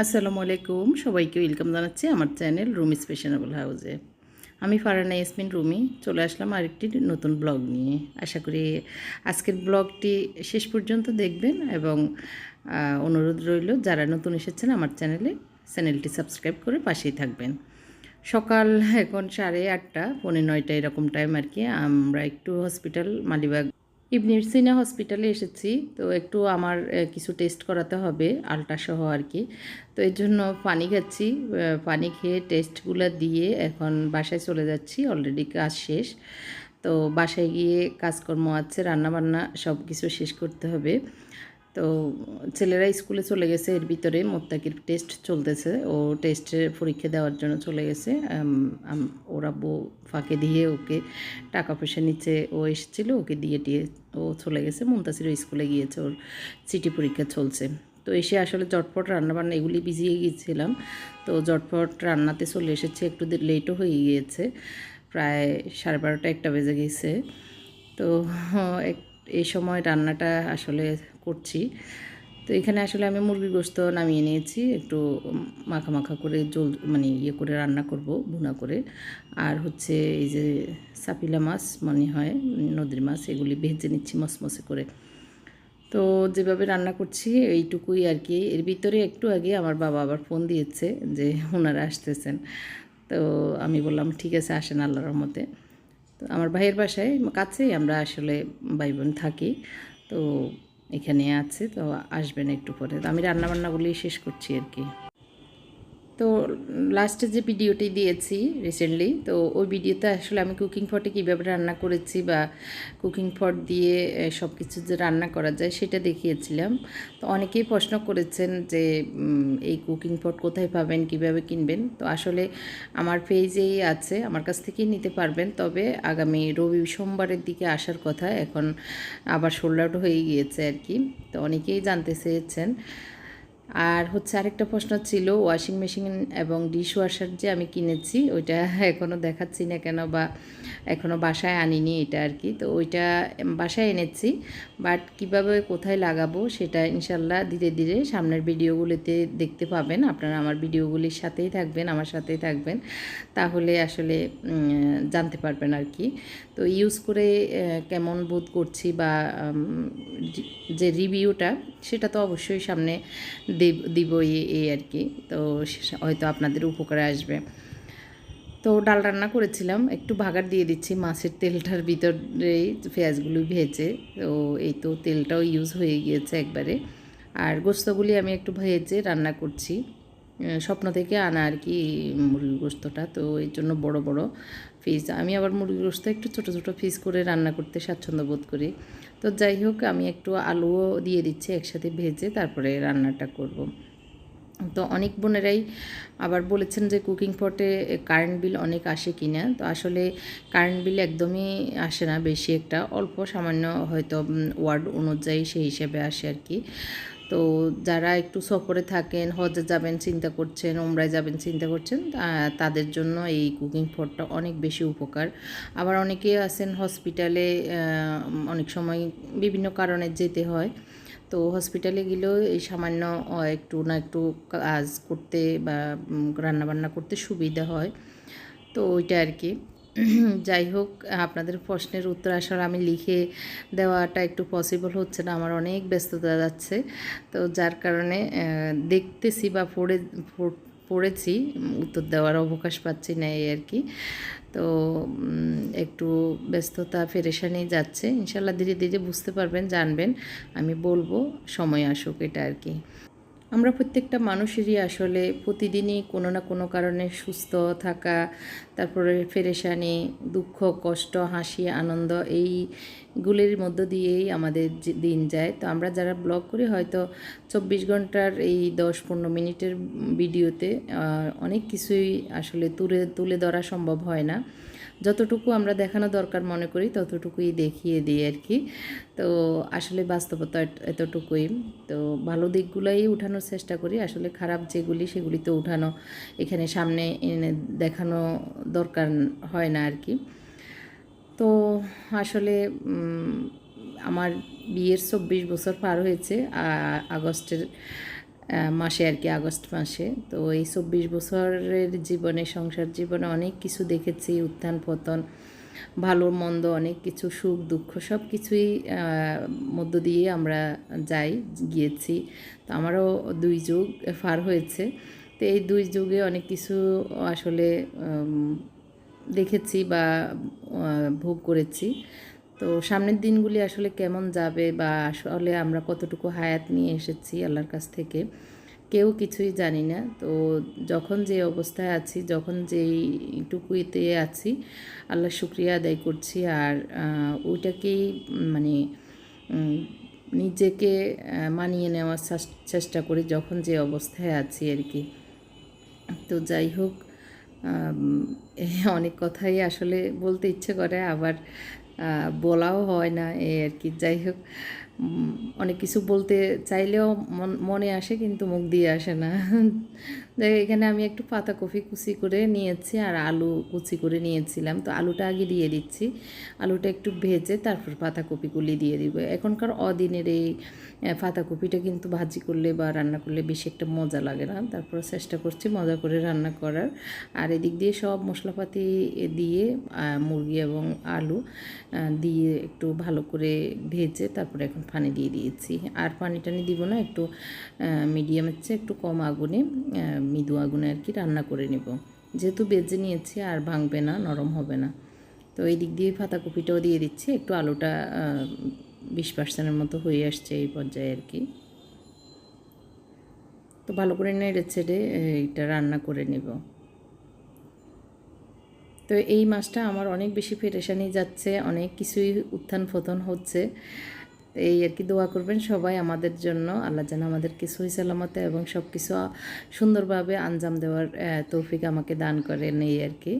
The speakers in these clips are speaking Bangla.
আসসালামু আলাইকুম। সবাইকে ওয়েলকাম জানাচ্ছি আমার চ্যানেল রুমি স্পেশানেবল হাউসে। আমি ফারানা ইয়াসমিন, রুমি। চলে আসলাম আরেকটি নতুন ব্লগ নিয়ে। আশা করি আজকের ব্লগটি শেষ পর্যন্ত দেখবেন এবং অনুরোধ রইল, যারা নতুন এসেছেন আমার চ্যানেলে, চ্যানেলটি সাবস্ক্রাইব করে পাশেই থাকবেন। সকাল এখন সাড়ে আটটা, পৌনে নয়টা এরকম টাইম আর কি। আমরা একটু হসপিটাল মালিবাগ ইবনির সিনা হসপিটালে এসেছি, তো একটু আমার কিছু টেস্ট করাতে হবে আলট্রাসহ আর কি তো এর জন্য পানি খাচ্ছি পানি খেয়ে টেস্টগুলো দিয়ে এখন বাসায় চলে যাচ্ছি অলরেডি কাজ শেষ। তো বাসায় গিয়ে কাজকর্ম আছে, রান্নাবান্না সব কিছু শেষ করতে হবে। তো ছেলেরা স্কুলে চলে গেছে, এর ভিতরে মোত্তাকির টেস্ট চলতেছে। ও টেস্টের পরীক্ষা দেওয়ার জন্য চলে গেছে। ওরা বউ ফাঁকে দিয়ে ওকে টাকা পয়সা নিচে ও এসেছিল, ওকে দিয়ে টিয়ে ও চলে গেছে। মুমতাসিরও স্কুলে গিয়েছে, ওর সিটি পরীক্ষা চলছে। তো এসে আসলে জটপট রান্নাবান্না, এগুলি বিজিয়ে গিয়েছিলাম। তো জটপট রান্নাতে চলে এসেছে, একটু লেটও হয়ে গিয়েছে। প্রায় সাড়ে বারোটা, একটা বেজে গেছে। তো এক- এই সময় রান্নাটা আসলে করছি। তো এখানে আসলে আমি মুরগির গোস্ত নামিয়ে নিয়েছি, একটু মাখা মাখা করে জল মানে ইয়ে করে রান্না করব, ভুনা করে। আর হচ্ছে এই যে সাপিলা মাছ মনে হয়, নদীর মাছ, এগুলি ভেজে নিচ্ছি মসমসে করে। তো যেভাবে রান্না করছি, এইটুকুই আর কি। এর ভিতরে একটু আগে আমার বাবা আবার ফোন দিয়েছে যে, ওনারা আসতেছেন। তো আমি বললাম, ঠিক আছে, আসেন আল্লাহর রহমতে। আমার ভাইয়ের বাসায় কাছেই আমরা আসলে ভাই বোন থাকি, তো এখানে আছে, তো আসবেন একটু পরে। তো আমি রান্নাবান্নাগুলি শেষ করছি আর কি। তো লাস্টে যে ভিডিওটি দিয়েছি রিসেন্টলি তো ওই ভিডিওতে আসলে আমি কুকিং পটে কীভাবে রান্না করেছি বা কুকিং ফট দিয়ে সব কিছু যে রান্না করা যায় সেটা দেখিয়েছিলাম। তো অনেকেই প্রশ্ন করেছেন যে এই কুকিং পট কোথায় পাবেন, কীভাবে কিনবেন? তো আসলে আমার পেজেই আছে, আমার কাছ থেকেই নিতে পারবেন। তবে আগামী রবি সোমবারের দিকে আসার কথা, এখন আবার সোল্ড আউট হয়ে গিয়েছে আর কি। তো অনেকেই জানতে চেয়েছেন। আর হচ্ছে আরেকটা প্রশ্ন ছিল ওয়াশিং মেশিন এবং ডিশ ওয়াশার যে আমি কিনেছি, ওইটা এখনও দেখাচ্ছি না কেন বা এখনও বাসায় আনিনি এটা আর কি। তো ওইটা বাসায় এনেছি বাট কীভাবে কোথায় লাগাবো সেটা ইনশাল্লাহ ধীরে ধীরে সামনের ভিডিওগুলিতে দেখতে পাবেন। আপনারা আমার ভিডিওগুলির সাথেই থাকবেন, আমার সাথেই থাকবেন, তাহলে আসলে জানতে পারবেন আর কি। তো ইউজ করে কেমন বোধ করছি বা যে রিভিউটা সেটা তো অবশ্যই সামনে দেব- এই- আর কি। তো হয়তো আপনাদের উপকারে আসবে। তো ডাল রান্না করেছিলাম। একটু ভাগার দিয়ে দিচ্ছি মাছের তেলটার ভিতরেই পেঁয়াজগুলো ভেজে। তো এই তো তেলটাও ইউজ হয়ে গিয়েছে একবারে। আর গোস্তগুলি আমি একটু ভেজে রান্না করছি। স্বপ্ন থেকে আনা আর কি মুরগির গোস্তটা। তো এই জন্য বড় বড় পিস আমি আবার মুরগির গোস্ত একটু ছোট ছোট পিস করে রান্না করতে স্বাচ্ছন্দ্য বোধ করি। তো যাই হোক, আমি একটু আলুও দিয়ে দিচ্ছি, একসাথে ভেজে তারপরে রান্নাটা করব। তো অনেক বোনেরাই আবার বলেছেন যে কুকিং পটে কারেন্ট বিল অনেক আসে কি না তো আসলে কারেন্ট বিল একদমই আসে না, বেশি একটা। অল্প সামান্য হয়তো ওয়ার্ড অনুযায়ী সেই হিসেবে আসে আর কি। তো যারা একটু সফরে থাকেন, হজে যাবেন, চিন্তা করছেন ওমরায় যাবেন, চিন্তা করছেন তাদের জন্য এই কুকিং পটটা অনেক বেশি উপকার। আবার অনেকে আছেন হসপিটালে অনেক সময় বিভিন্ন কারণে যেতে হয়। তো হসপিটালে গেলেও এই সামান্য একটু না একটু কাজ করতে বা রান্নাবান্না করতে সুবিধা হয়। তো ওইটা আর কি। যাই হোক, আপনাদের প্রশ্নের উত্তর আসার আমি লিখে দেওয়াটা একটু পসিবল হচ্ছে না, আমার অনেক ব্যস্ততা যাচ্ছে। তো যার কারণে দেখতেছি বা পড়ে পড়েছি, উত্তর দেওয়ার অবকাশ পাচ্ছি না এই আর কি। তো একটু ব্যস্ততা, ফেরেশানি যাচ্ছে। ইনশাল্লাহ ধীরে ধীরে বুঝতে পারবেন, জানবেন, আমি বলব, সময় আসুক এটা আর কি। আমরা প্রত্যেকটা মানুষেরই আসলে প্রতিদিনই কোনো না কোনো কারণে সুস্থ থাকা, তারপরে ফেরেশানি, দুঃখ, কষ্ট, হাসি, আনন্দ এইগুলির মধ্য দিয়েই আমাদের দিন যায়। তো আমরা যারা ব্লগ করি হয়তো চব্বিশ ঘণ্টার এই দশ পনেরো মিনিটের ভিডিওতে অনেক কিছুই আসলে তুলে তুলে ধরা সম্ভব হয় না। যতটুকু আমরা দেখানো দরকার মনে করি, ততটুকুই দেখিয়ে দিই আর কি। তো আসলে বাস্তবতা এতটুকুই। তো ভালো দিকগুলোই উঠানোর চেষ্টা করি। আসলে খারাপ যেগুলি, সেগুলি তো উঠানো এখানে সামনে এনে দেখানো দরকার হয় না আর কি। তো আসলে আমার বিয়ের চব্বিশ বছর পার হয়েছে আগস্টের মাসে আর কি, আগস্ট মাসে। তো এই চব্বিশ বছরের জীবনে, সংসার জীবনে অনেক কিছু দেখেছি, উত্থান পতন, ভালো, মন্দ, অনেক কিছু, সুখ, দুঃখ সব কিছুই মধ্য দিয়ে আমরা যাই, গিয়েছি। তো আমারও দুই যুগ পার হয়েছে। তো এই দুই যুগে অনেক কিছু আসলে দেখেছি বা ভোগ করেছি। তো সামনের দিনগুলি আসলে কেমন যাবে বা আসলে আমরা কতটুকু হায়াত নিয়ে এসেছি আল্লাহর কাছ থেকে, কেউ কিছুই জানি না। তো যখন যে অবস্থায় আছি, যখন যেইটুকুতে আছি, আল্লাহ শুক্রিয়া আদায় করছি। আর ওইটাকেই মানে নিজেকে মানিয়ে নেওয়ার চেষ্টা করি যখন যে অবস্থায় আছি আর কি। তো যাই হোক অনেক কথাই আসলে বলতে ইচ্ছে করে, আবার বলাও হয় না, এ আর কি। যাই হোক অনেক কিছু বলতে চাইলেও মন- মনে আসে কিন্তু মুখ দিয়ে আসে না। দেখ, এখানে আমি একটু পাতাকপি কুচি করে নিয়েছি আর আলু কুচি করে নিয়েছিলাম। তো আলুটা আগে দিয়ে দিচ্ছি। আলুটা একটু ভেজে তারপর পাতাকপিগুলি দিয়ে দিব। এখনকার অদিনের এই পাতাকপিটা কিন্তু ভাজি করলে বা রান্না করলে বেশি একটা মজা লাগে না। তারপর চেষ্টা করছি মজা করে রান্না করার। আর এদিক দিয়ে সব মশলাপাতি দিয়ে মুরগি এবং আলু দিয়ে একটু ভালো করে ভেজে তারপরে এখন পানি দিয়ে দিয়েছি। আর পানি টানি দিব না, একটু মিডিয়ামের চেয়ে একটু কম আগুনে মৃদু আগুনে আর কি রান্না করে নেব। যেহেতু বেজে নিয়েছি, আর ভাঙবে না, নরম হবে না। তো এই দিক দিয়ে পাতাকপিটাও দিয়ে দিচ্ছি, একটু আলুটা বিশ পার্সেন্টের মতো হয়ে আসছে এই পর্যায়ে আর কি। তো ভালো করে নেড়ে ছেড়ে এইটা রান্না করে নেব। তো এই মাছটা আমার অনেক বেশি পেরেশানি যাচ্ছে, অনেক কিছুই উত্থান পতন হচ্ছে। এই আর কি দোয়া করবেন সবাই আমাদের জন্য। আল্লাহ যেন আমাদেরকে সহি সালামতে এবং সব কিছু সুন্দরভাবে আঞ্জাম দেওয়ার তৌফিক আমাকে দান করেন এই আর কি।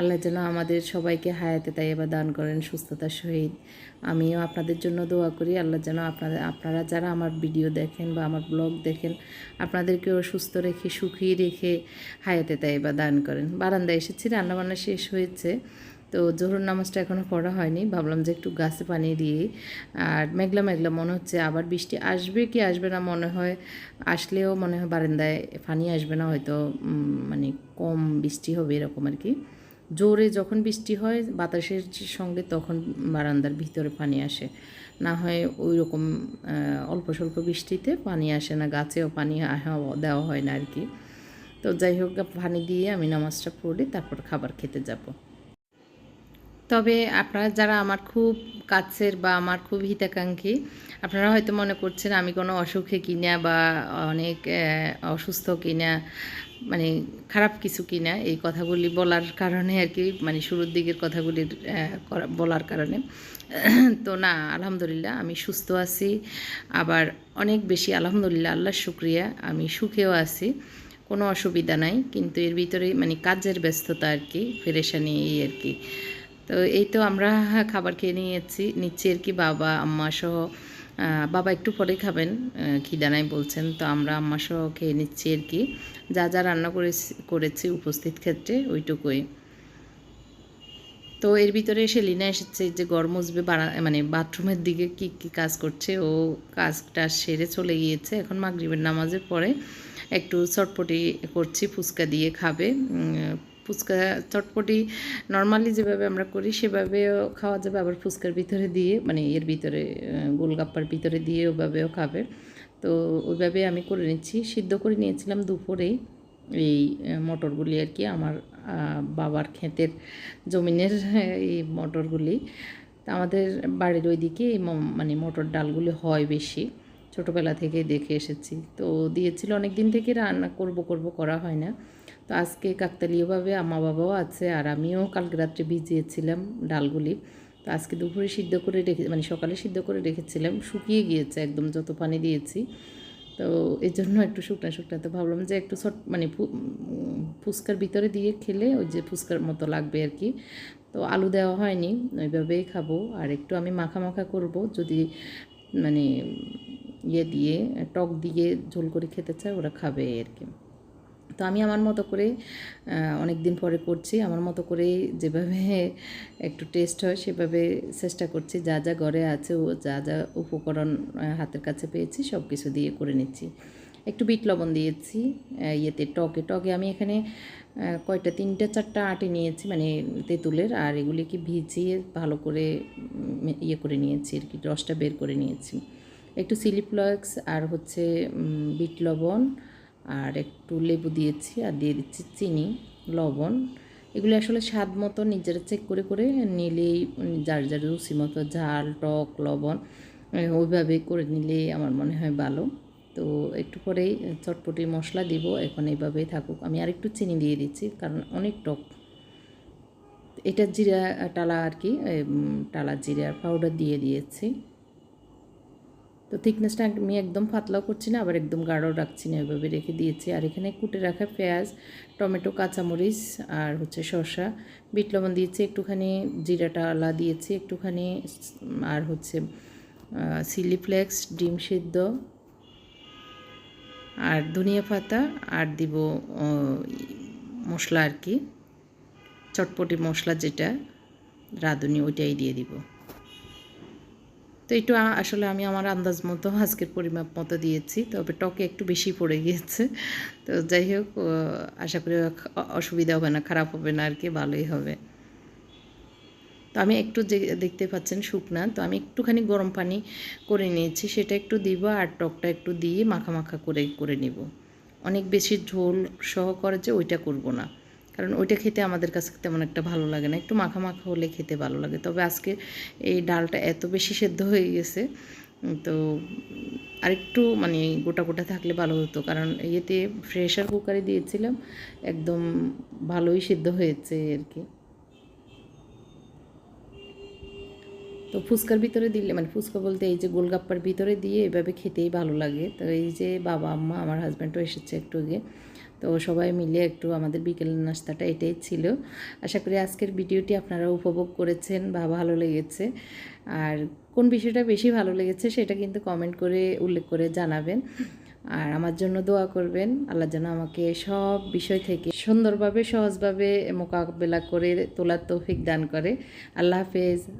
আল্লাহ যেন আমাদের সবাইকে হায়াতে তাই এবার দান করেন, সুস্থতার সহিত। আমিও আপনাদের জন্য দোয়া করি। আল্লাহ যেন আপনাদের আপনারা যারা আমার ভিডিও দেখেন বা আমার ব্লগ দেখেন, আপনাদেরকেও সুস্থ রেখে, সুখী রেখে হায়াতে তাই এবার দান করেন। বারান্দায় এসেছি, রান্নাবান্না শেষ হয়েছে। তো জোহর নামাজটা এখনও পড়া হয়নি। ভাবলাম যে একটু গাছে পানি দিই আর মেঘলা মেঘলা মনে হচ্ছে আবার বৃষ্টি আসবে কি আসবে না মনে হয়। আসলেও মনে হয় বারান্দায় পানি আসবে না, হয়তো মানে কম বৃষ্টি হবে এরকম আর কি। জোরে যখন বৃষ্টি হয় বাতাসের সঙ্গে তখন বারান্দার ভিতরে পানি আসে। না হয় ওই রকম অল্প স্বল্প বৃষ্টিতে পানি আসে না, গাছেও পানি দেওয়া হয় না আর কি। তো যাই হোক, পানি দিয়ে আমি নামাজটা পড়ি তারপর খাবার খেতে যাব। তবে আপনারা যারা আমার খুব কাছের বা আমার খুব হিতাকাঙ্ক্ষী, আপনারা হয়তো মনে করছেন আমি কোনো অসুখে কিনা বা অনেক অসুস্থ কিনা মানে খারাপ কিছু কিনা, এই কথাগুলি বলার কারণে আর কি মানে শুরুর দিকের কথাগুলির বলার কারণে। তো না, আলহামদুলিল্লাহ আমি সুস্থ আছি। আবার অনেক বেশি আলহামদুলিল্লাহ আল্লাহ শুক্রিয়া, আমি সুখেও আছি। কোনো অসুবিধা নাই, কিন্তু এর ভিতরে মানে কাজের ব্যস্ততা আর কি, ফেরেশানি এই আর কি। তো এই তো আমরা খাবার খেয়ে নিয়েছি। নিচ্ছি আর কি বাবা আম্মা সহ বাবা একটু পরে খাবেন আহ, খিদা নাই বলছেন তো আমরা আম্মা সহ খেয়ে নিচ্ছি আর কি। যা যা রান্না করেছি করেছি উপস্থিত ক্ষেত্রে ওইটুকুই। তো এর ভিতরে এসে লিনা এসেছে যে গড় মুসবে মানে বাথরুমের দিকে কি কি কাজ করছে ও কাজটা সেরে চলে গিয়েছে। এখন মাগরিবের নামাজের পরে একটু চটপটি করছি ফুচকা দিয়ে খাবে ফুচকা চটপটি নর্মালি যেভাবে আমরা করি, সেভাবেও খাওয়া যাবে। আবার ফুচকার ভিতরে দিয়ে মানে এর ভিতরে গোলগাপ্পার ভিতরে দিয়ে ওভাবেও খাবে। তো ওইভাবে আমি করে নিচ্ছি। সিদ্ধ করে নিয়েছিলাম দুপুরেই এই মটরগুলি আর কি, আমার বাবার ক্ষেতের জমিনের এই মটরগুলি। আমাদের বাড়ির ওইদিকে মানে মটর ডালগুলি হয় বেশি। ছোটোবেলা থেকে দেখে এসেছি। তো দিয়েছিল অনেক দিন থেকে রান্না করব করব করা হয় না। তো আজকে কাকতালীয়ভাবে আম্মা বাবাও আছে আর আমিও কালকে রাত্রে ভিজিয়েছিলাম ডালগুলি। তো আজকে দুপুরে সিদ্ধ করে রেখে মানে সকালে সিদ্ধ করে রেখেছিলাম। শুকিয়ে গিয়েছে একদম যত পানি দিয়েছি। তো এই জন্য একটু শুকনা শুকনা। তো ভাবলাম যে একটু ছোট মানে ফুচকার ভিতরে দিয়ে খেলে ওই যে ফুচকার মতো লাগবে আর কি। তো আলু দেওয়া হয়নি, ওইভাবেই খাব। আর একটু আমি মাখা মাখা করব যদি মানে ইয়ে দিয়ে, টক দিয়ে ঝোল করে খেতে চায়, ওরা খাবে আর কি। তো আমি আমার মতো করে অনেক দিন পরে করছি। আমার মতো করে যেভাবে একটু টেস্ট হয়, সেভাবে চেষ্টা করছি। যা যা ঘরে আছে, ও যা যা উপকরণ হাতের কাছে পেয়েছি সব কিছু দিয়ে করে নিচ্ছি। একটু বিট লবণ দিয়েছি ইয়েতে, টকে। টকে আমি এখানে কয়টা, তিনটা, চারটা আটে নিয়েছি মানে তেঁতুলের, আর এগুলিকে ভিজিয়ে ভালো করে ইয়ে করে নিয়েছি আর কি, রসটা বের করে নিয়েছি। একটু চিলি ফ্লেক্স আর হচ্ছে বিট লবণ আর একটু লেবু দিয়েছি আর দিয়ে দিচ্ছি চিনি, লবণ। এগুলো আসলে স্বাদ মতো নিজেরা চেক করে করে নিলেই যার যার রুচি মতো ঝাল, টক, লবণ ওইভাবে করে নিলে আমার মনে হয় ভালো। তো একটু পরেই চটপটি মশলা দিব, এখন এইভাবেই থাকুক। আমি আর একটু চিনি দিয়ে দিচ্ছি কারণ অনেক টক। এটা জিরা, টালা আর কি টালা জিরার পাউডার দিয়ে দিয়েছি। তো থিকনেসটা আমি একদম পাতলাও করছি না, আবার একদম গাঢ় রাখছি না ওইভাবে রেখে দিয়েছি। আর এখানে কুটে রাখা পেঁয়াজ, টমেটো, কাঁচামরিচ আর হচ্ছে শসা, বিট লবণ দিয়েছি, একটুখানি জিরাটা আলা দিয়েছি, একটুখানি আর হচ্ছে চিলি ফ্লেক্স ডিম সিদ্ধ আর ধনিয়া পাতা আর দিব মশলা আর কি। চটপটি মশলা যেটা, রাঁধুনি ওইটাই দিয়ে দিব। তো একটু আসলে আমি আমার আন্দাজ মতো আজকের পরিমাপ মতো দিয়েছি, তবে টকে একটু বেশি পড়ে গিয়েছে। তো যাই হোক আশা করি অসুবিধা হবে না, খারাপ হবে না আর কি, ভালোই হবে। তো আমি একটু যে, দেখতে পাচ্ছেন শুকনা, তো আমি একটুখানি গরম পানি করে নিয়েছি, সেটা একটু দিব আর টকটা একটু দিয়ে মাখা মাখা করে করে নিব। অনেক বেশি ঝোল সহ করে যে, ওইটা করব না। কারণ ওইটা খেতে আমাদের কাছে তেমন একটা ভালো লাগে না। একটু মাখা মাখা হলে খেতে ভালো লাগে। তবে আজকে এই ডালটা এত বেশি সেদ্ধ হয়ে গেছে, তো আরেকটু মানে গোটা গোটা থাকলে ভালো হতো। কারণ ইয়েতে প্রেশার কুকারে দিয়েছিলাম, একদম ভালোই সেদ্ধ হয়েছে আর কি। তো ফুচকার ভিতরে দিলে মানে ফুচকা বলতে এই যে গোলগাপ্পার ভিতরে দিয়ে এভাবে খেতেই ভালো লাগে। তো এই যে বাবা, আম্মা, আমার হাজব্যান্ডও এসেছে একটু আগে। তো সবাই মিলে একটু আমাদের বিকেলের নাস্তাটা এটাই ছিল। আশা করি আজকের ভিডিওটি আপনারা উপভোগ করেছেন বা ভালো লেগেছে। আর কোন বিষয়টা বেশি ভালো লেগেছে সেটা কিন্তু কমেন্ট করে, উল্লেখ করে জানাবেন। আর আমার জন্য দোয়া করবেন, আল্লাহ যেন আমাকে সব বিষয় থেকে সুন্দরভাবে, সহজভাবে মোকাবেলা করে তোলার তৌফিক দান করে। আল্লাহ হাফেজ।